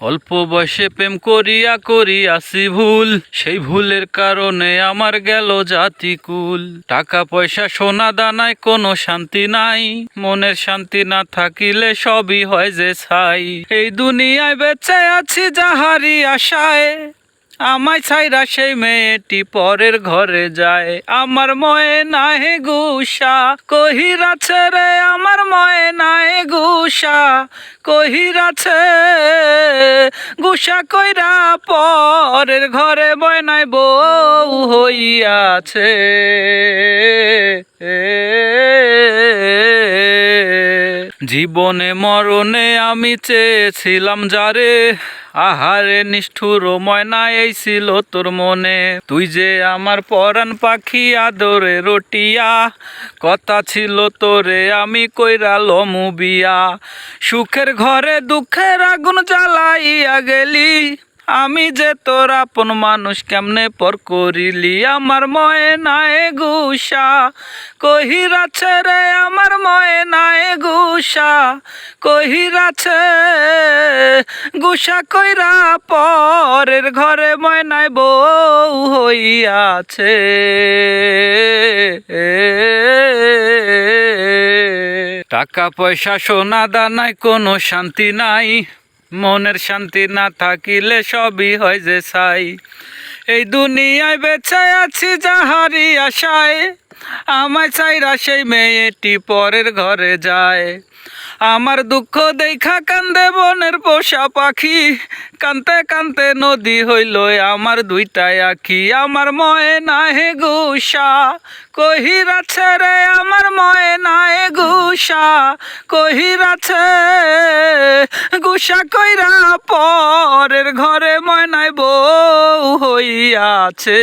অল্প বয়সে প্রেম করিয়া করিয়াছি ভুল। সেই ভুলের কারণে আমার গেল জাতিকুল। টাকা পয়সা, সোনা দানায় কোনো শান্তি নাই। মনের শান্তি না থাকিলে সবই হয় যে ছাই। এই দুনিয়ায় বেঁচে আছি যাহারি আশায়। আমায় সেই মেয়েটি পরের ঘরে যায়। আমার ময়ে নাহে গুসা, কহিরাছে রে, আমার ময়ে নাহে গুসা, কহিরাছে গুসা কইরা পরের ঘরে বয়নায় বউ হইয়াছে। জীবনে মরণে আমি চেয়েছিলাম যারে, আহারে নিষ্ঠুর ময়না এই ছিল তোর মনে। তুই যে আমার পরাণ পাখি, আদরে রটিয়া, কথা ছিল তোরে, আমি কইরা মুবিয়া সুখের ঘরে দুঃখের আগুন জ্বালাইয়া গেলি আমি যে তোর আপন মানুষ কেমনে পর করিলি? আমার ময়ে নায়ে গুসা। কহিরাছে রে, আমার ময়ে নায়ে গুসা। কহিরাছে, গুসা কইরা পরের ঘরে ময়নায় বউ হইয়াছে। টাকা পয়সা, সোনা দানায় কোনো শান্তি নাই। মনের শান্তি না থাকিলে সবই হয় যে ছাই। এই দুনিয়ায় বেঁচে আছি যাহারি আশায়, আমায় চাইরা সেই মেয়েটি পরের ঘরে যায়। আমার দুঃখ দেখা কান্দে বনের পোষা পাখি, কানতে কানতে নদী হইল আমার দুইটাই আখি। আমার ময়ে নাহে গুসা, কহিরাছে রে আমার ময়ে নাহে গুসা, কহিরাছে গুসা কইরা পরের ঘরে ময়নায় বউ হইয়াছে।